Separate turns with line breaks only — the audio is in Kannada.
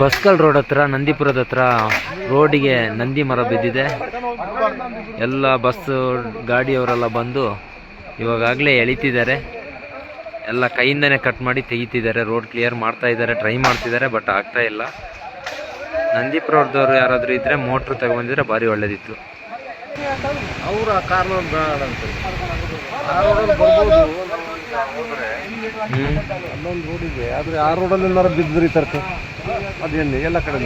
ಬಸ್ಕಲ್ ರೋಡ್ ಹತ್ರ, ನಂದಿಪುರದ ಹತ್ರ ರೋಡಿಗೆ ನಂದಿ ಮರ ಬಿದ್ದಿದೆ. ಎಲ್ಲ ಬಸ್ ಗಾಡಿಯವರೆಲ್ಲ ಬಂದು ಇವಾಗಲೇ ಎಳಿತಿದ್ದಾರೆ. ಎಲ್ಲ ಕೈಯಿಂದನೇ ಕಟ್ ಮಾಡಿ ತೆಗಿತಿದ್ದಾರೆ. ರೋಡ್ ಕ್ಲಿಯರ್ ಮಾಡ್ತಾ ಇದ್ದಾರೆ ಟ್ರೈ ಮಾಡ್ತಿದ್ದಾರೆ ಬಟ್ ಆಗ್ತಾ ಇಲ್ಲ. ನಂದಿಪುರದವ್ರು ಯಾರಾದರೂ ಇದ್ದರೆ ಮೋಟ್ರ್ ತಗೊಂಡಿದ್ರೆ ಭಾರಿ ಒಳ್ಳೇದಿತ್ತು.
ಅವರ ಕಾರಣ ಅಲ್ಲೊಂದು ರೋಡ್ ಇದೆ ಆದ್ರೆ ಆ ರೋಡಲ್ಲಿ ಏನಾರು ಬಿದ್ದರೆ ತರ್ಕ ಅದೇನು ಎಲ್ಲ ಕಡೆ